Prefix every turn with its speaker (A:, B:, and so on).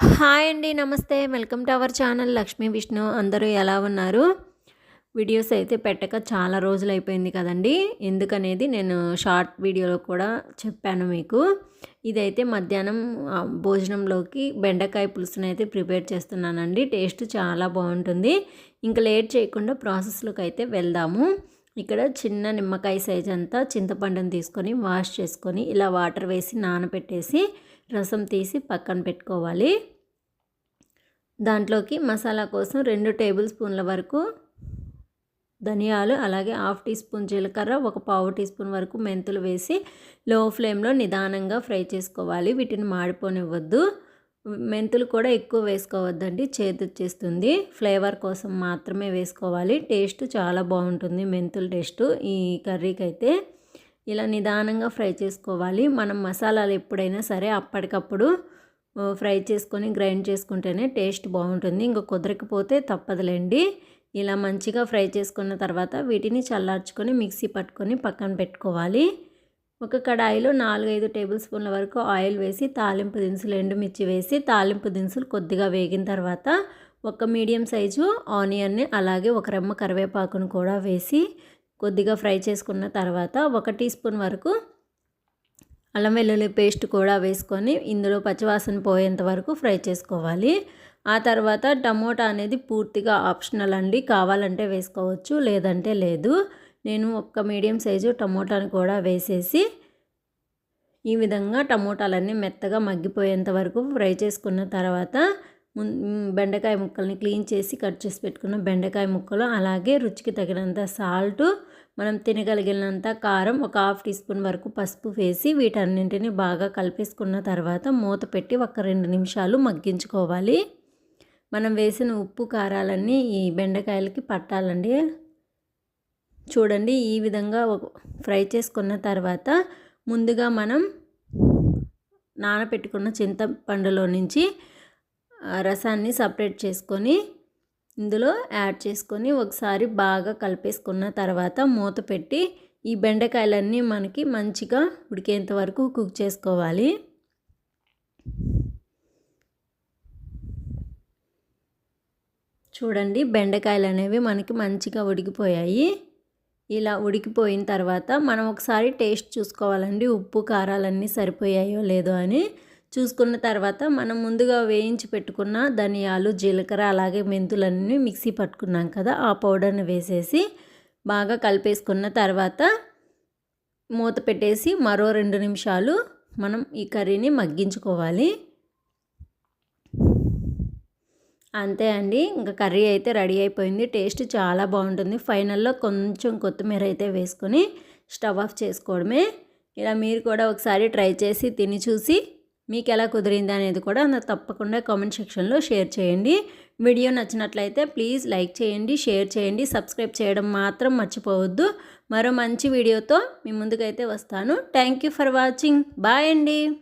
A: Hi అండి నమస్తే. Welcome to our channel Lakshmi Vishnu. అందరూ ఎలా ఉన్నారు? వీడియోస్ అయితే పెట్టక చాలా రోజులు అయిపోయింది కదండి. ఎందుకనేది నేను షార్ట్ వీడియోలో కూడా చెప్పాను మీకు. ఇదైతే మధ్యాహ్నం భోజనంలోకి బెండకాయ పులుసుని అయితే ప్రిపేర్ చేస్తున్నానండి. టేస్ట్ చాలా బాగుంటుంది. ఇంకా లేట్ చేయకుండా ప్రాసెస్లోకి అయితే వెళ్దాము. ఇక్కడ చిన్న నిమ్మకాయ సైజ్ అంతా చింతపండుని తీసుకొని వాష్ చేసుకొని ఇలా వాటర్ వేసి నానబెట్టేసి రసం తీసి పక్కన పెట్టుకోవాలి. దాంట్లోకి మసాలా కోసం రెండు టేబుల్ స్పూన్ల వరకు ధనియాలు అలాగే హాఫ్ టీ స్పూన్ జీలకర్ర ఒక పావు టీ స్పూన్ వరకు మెంతులు వేసి లో ఫ్లేమ్లో నిదానంగా ఫ్రై చేసుకోవాలి. వీటిని మాడిపోనివ్వద్దు. మెంతులు కూడా ఎక్కువ వేసుకోవద్దండి. చేదొచ్చేస్తుంది ఫ్లేవర్ కోసం మాత్రమే వేసుకోవాలి. టేస్ట్ చాలా బాగుంటుంది మెంతుల టేస్ట్. ఈ కర్రీకి అయితే ఇలా నిదానంగా ఫ్రై చేసుకోవాలి. మనం మసాలాలు ఎప్పుడైనా సరే అప్పటికప్పుడు ఫ్రై చేసుకొని గ్రైండ్ చేసుకుంటేనే టేస్ట్ బాగుంటుంది. ఇంకా కుదరకపోతే తప్పదులేండి. ఇలా మంచిగా ఫ్రై చేసుకున్న తర్వాత వీటిని చల్లార్చుకొని మిక్సీ పట్టుకొని పక్కన పెట్టుకోవాలి. ఒక కడాయిలో నాలుగైదు టేబుల్ స్పూన్ల వరకు ఆయిల్ వేసి తాలింపు దినుసులు ఎండుమిర్చి వేసి తాలింపు దినుసులు కొద్దిగా వేగిన తర్వాత ఒక మీడియం సైజు ఆనియన్ని అలాగే ఒక రెమ్మ కరివేపాకును కూడా వేసి కొద్దిగా ఫ్రై చేసుకున్న తర్వాత ఒక టీ స్పూన్ వరకు అల్లం వెల్లుల్లి పేస్ట్ కూడా వేసుకొని ఇందులో పచ్చివాసన పోయేంత వరకు ఫ్రై చేసుకోవాలి. ఆ తర్వాత టమోటా అనేది పూర్తిగా ఆప్షనల్ అండి. కావాలంటే వేసుకోవచ్చు లేదంటే లేదు. నేను ఒక్క మీడియం సైజు టమోటాను కూడా వేసేసి ఈ విధంగా టమోటాలన్నీ మెత్తగా మగ్గిపోయేంత వరకు ఫ్రై చేసుకున్న తర్వాత బెండకాయ ముక్కల్ని క్లీన్ చేసి కట్ చేసి పెట్టుకున్న బెండకాయ ముక్కలు అలాగే రుచికి తగినంత సాల్ట్ మనం తినగలిగినంత కారం ఒక హాఫ్ టీ స్పూన్ వరకు పసుపు వేసి వీటన్నింటినీ బాగా కలిపేసుకున్న తర్వాత మూత పెట్టి ఒక రెండు నిమిషాలు మగ్గించుకోవాలి. మనం వేసిన ఉప్పు కారాలన్నీ ఈ బెండకాయలకి పట్టాలండి. చూడండి ఈ విధంగా ఫ్రై చేసుకున్న తర్వాత ముందుగా మనం నానబెట్టుకున్న చింతపండులో నుంచి రసాన్ని సపరేట్ చేసుకొని ఇందులో యాడ్ చేసుకొని ఒకసారి బాగా కలిపేసుకున్న తర్వాత మూత పెట్టి ఈ బెండకాయలన్నీ మనకి మంచిగా ఉడికేంత వరకు కుక్ చేసుకోవాలి. చూడండి బెండకాయలు అనేవి మనకి మంచిగా ఉడికిపోయాయి. ఇలా ఉడికిపోయిన తర్వాత మనం ఒకసారి టేస్ట్ చూసుకోవాలండి. ఉప్పు కారాలన్నీ సరిపోయాయో లేదో అని. చూసుకున్న తర్వాత మనం ముందుగా వేయించి పెట్టుకున్న ధనియాలు జీలకర్ర అలాగే మెంతులన్నీ మిక్సీ పట్టుకున్నాం కదా ఆ పౌడర్ని వేసేసి బాగా కలిపేసుకున్న తర్వాత మూత పెట్టేసి మరో రెండు నిమిషాలు మనం ఈ కర్రీని మగ్గించుకోవాలి. అంతే అండి. ఇంకా కర్రీ అయితే రెడీ అయిపోయింది. టేస్ట్ చాలా బాగుంటుంది. ఫైనల్లో కొంచెం కొత్తిమీర అయితే వేసుకొని స్టవ్ ఆఫ్ చేసుకోవడమే. ఇలా మీరు కూడా ఒకసారి ట్రై చేసి తిని చూసి మీకు ఎలా కుదిరింది అనేది కూడా తప్పకుండా కామెంట్ సెక్షన్లో షేర్ చేయండి. వీడియో నచ్చినట్లయితే ప్లీజ్ లైక్ చేయండి షేర్ చేయండి సబ్స్క్రైబ్ చేయడం మాత్రం మర్చిపోవద్దు. మరో మంచి వీడియోతో మీ ముందుకైతే వస్తాను. Thank you for watching. Bye అండి.